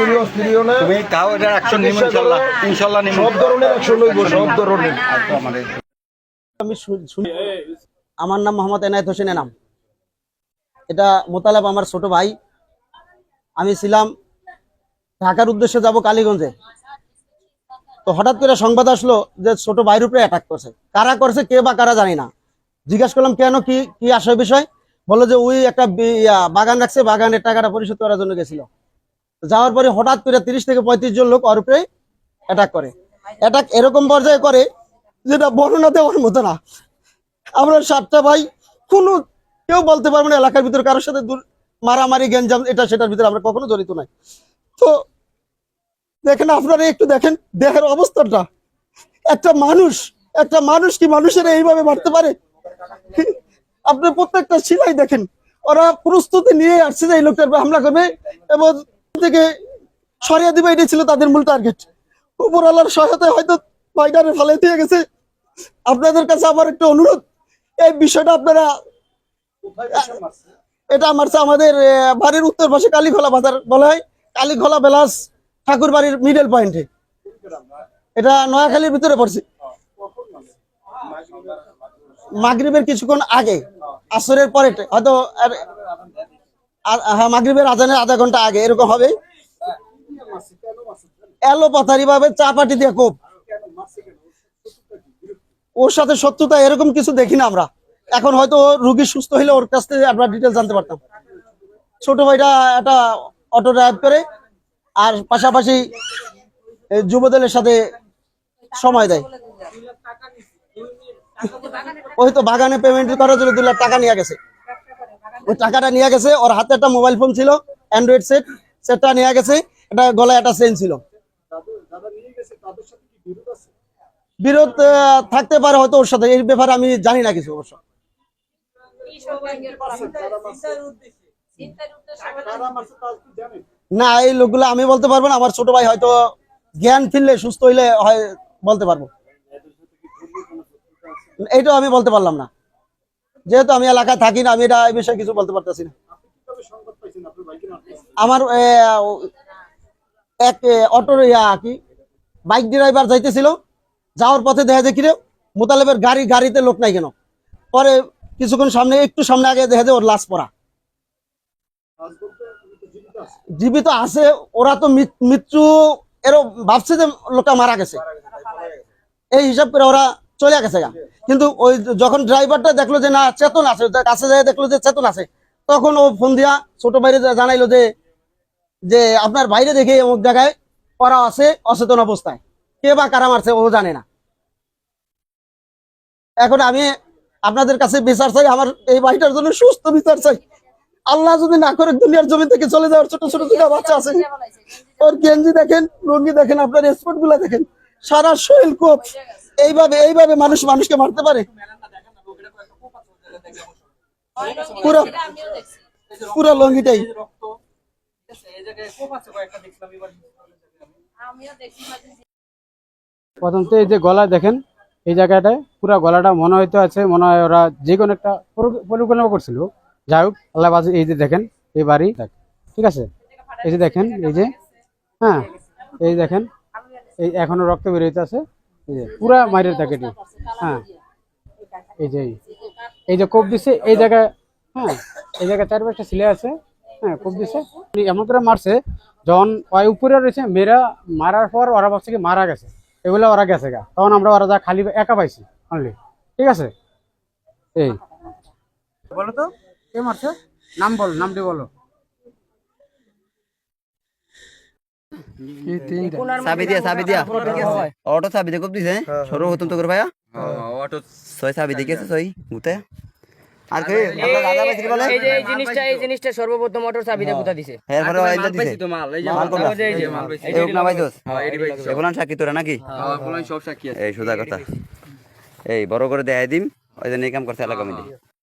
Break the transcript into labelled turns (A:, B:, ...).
A: তুমি অস্থির হইও না
B: তুমি তাও এটা অ্যাকশন নিব ইনশাল্লাহ। ইনশাল্লাহ নিব
A: সব ধরনের অ্যাকশন লইব সব ধরনের।
C: আমি শুনি আমার নাম মোহাম্মদ এনায়েত হোসেন এনাম। এটা মোতালেব আমার ছোট ভাই। আমি ছিলাম ঢাকার উদ্দেশ্যে যাব কালীগঞ্জে। তো হঠাৎ করে সংবাদ আসলো যে ছোট ভাইয়ের উপরে অ্যাটাক করছে। কারা করছে কে বা কারা জানি না। জিজ্ঞাসা করলাম কেন? কি কি আসার বিষয়? বলল যে ওই একটা বাগান রাখছে, বাগানের টাকাটা পরিশোধ করার জন্য গেছিল। যাওয়ার পরে হঠাৎ করে তিরিশ থেকে পঁয়ত্রিশ জন লোক উপরে অ্যাটাক করে। অ্যাটাক এরকম পর্যায়ে করে যেটা বর্ণনা দেওয়ার মতো না। আমরা সাতটা ভাই, কোনো কেউ বলতে পারব না এলাকার ভিতরে কারোর সাথে মারামারি গেঞ্জাম এটা সেটার ভিতরে আমরা কখনো জড়িত নাই। তো দেখেন, আপনারা একটু দেখেন দেহের অবস্থাটা। একটা মানুষ একটা মানুষ কি মানুষের এইভাবে মারতে পারে? আপনি প্রত্যেকটা শিলাই দেখেন। ওরা প্রস্তুতি নিয়ে আসছে যে এই লোকটার হামলা করবে এবং থেকে সরিয়ে দিবে, এটাই ছিল তাদের মূল টার্গেট উপর আল্লাহর সহায়তায় হয়তো বাইডারে ফালাই দিয়ে গেছে। আপনাদের কাছে আমার একটা অনুরোধ, এই বিষয়টা আপনারা, এটা আমার আমাদের বাড়ির উত্তর পাশে কালীখোলা বাজার বলা হয়। কালীখোলা বেলাস ঠাকুর বাড়ির মিডল পয়েন্টে এটা নয়াখালীর ভিতরে পড়ছে। মাগরিবের কিছুক্ষণ আগে, আসরের পরে হয়তো হ্যাঁ মাগরিবের আজানের আধা ঘণ্টা আগে, এরকম হবে। এলোপাথারি ভাবে চাপাটি দিয়ে কোপ ওর সাথে সত্যতা এরকম কিছু দেখি না আমরা। এখন হয়তো রুগী সুস্থ হইলে ওর কাছ থেকে আমরা ডিটেল জানতে পারতাম। ছোট ভাইটা একটা অটো ড্রাইভ করে, আর পাশাপাশি যুবদলের সাথে সময় দেয়। ওই তো বাগানে পেমেন্ট করার জন্য দু লাখ টাকা নিয়ে গেছে। ওই টাকাটা নিয়ে গেছে, ওর হাতে একটা মোবাইল ফোন ছিল অ্যান্ড্রয়েড সেট সেটটা নিয়ে গেছে, এটা গলায় একটা চেন ছিল। বিরোধ থাকতে পারে হয়তো ওর সাথে, এই ব্যাপারে আমি জানি না কিছু অবশ্য। না, এই লোকগুলো আমি বলতে পারব না, আমার ছোট ভাই হয়তো জ্ঞান ফিরলে, সুস্থ হইলে হয়, বলতে পারব। এইটাও আমি বলতে পারলাম না। যেহেতু আমি এলাকায় থাকি না আমি এটা এই বিষয়ে কিছু বলতে পারতেছি না। আমার এক অটোর ইয়া কি বাইক ড্রাইভার যাইতেছিল। যাওয়ার পথে দেখা যায় কিরে মোতালেবের গাড়ি গাড়িতে লোক নাই কেন? পরে কিছুক্ষণ সামনে একটু সামনে আগে দেখা যায় ওর লাশ পড়া। জীবিত আছে ওরা তো মৃত্যু এরও ভাবছে যে লোকটা মারা গেছে। এই হিসাব করে ওরা চলে গেছে গা। কিন্তু ওই যখন ড্রাইভারটা দেখল যে না, চেতন আছে কাছে যায় দেখল যে চেতন আছে, তখন ও ফোন দিয়া ছোট বাইরে জানাইলো যে যে আপনার বাইরে দেখে অমুক জায়গায় করা আছে অচেতন অবস্থায়। কে বা কারা মারছে ও জানে না। এখন আমি আপনাদের কাছে বিচার চাই, আমার এই বাড়িটার জন্য সুস্থ বিচার চাই। আল্লাহ যদি না করে দুনিয়ার জমি থেকে চলে যাওয়ার ছোট ছোট ছোট বাচ্চা আছে, ওর গেঞ্জি দেখেন, লুঙ্গি দেখেন, আপনার স্পোর্টগুলা দেখেন সারা শরীর কোপ। এইভাবে এইভাবে মানুষ মানুষকে মারতে পারে? পুরো পুরো লঙ্গিটাই।
D: প্রথম এই যে গলা দেখেন, এই জায়গাটায় পুরো গলাটা মনে হয়তো আছে, মনে হয় ওরা যে কোনো একটা পরি- পরিকল্পনা করছিল। যাই হোক, আল্লাহ এই যে দেখেন, এই বাড়ি ঠিক আছে? এই যে দেখেন, এই যে হ্যাঁ এই দেখেন এই এখনও রক্ত বেরোইতে আছে এই যে পুরা মাইরের থাকে এটি। হ্যাঁ। এই যে এই- যে কোপ দিছে এই জায়গায় হ্যাঁ এই জায়গায় চার পাঁচটা ছিলে আছে। হ্যাঁ কোপ দিছে। এমন করে মারছে যখন ওই উপরে রয়েছে মেয়েরা মারার পর ওরা ভাবছে কি মারা গেছে। এগুলো ওরা গেছে গা। তখন আমরা ওরা যা খালি একা পাইছি অনলি ঠিক আছে? এই। বলো তো কে মারছে? নাম বলো নামটি বলো।
E: চাবি দিয়া চাবি দিয়া। অটো চাবি দিয়ে খুব দিছে সরু হতুন তো ভাইয়া
B: অটো
E: ছয় চাবি দিয়ে গেছে ছয়? মুতে আর কে? আমরা দাদা পাইছি বলে?
F: এই যে এই জিনিসটা এই জিনিসটা সর্বপ্রথম মোটর চাবিটা কোথা দিছে?
E: এরপরে ওইটা দিছে।
B: তো মাল এই যে
E: মাল কোনটা?
B: এই যে মাল পাইছি।
E: এই না পাইছস
B: হ্যাঁ এডি পাইছি
E: এগুলান সাক্ষী তোরা নাকি?
B: সব সাক্ষী আছে।
E: এই সোজা কথা। এই বড় করে দেখাই দিম। ওই জন্য এই কাম করছে এলাকা মিলি।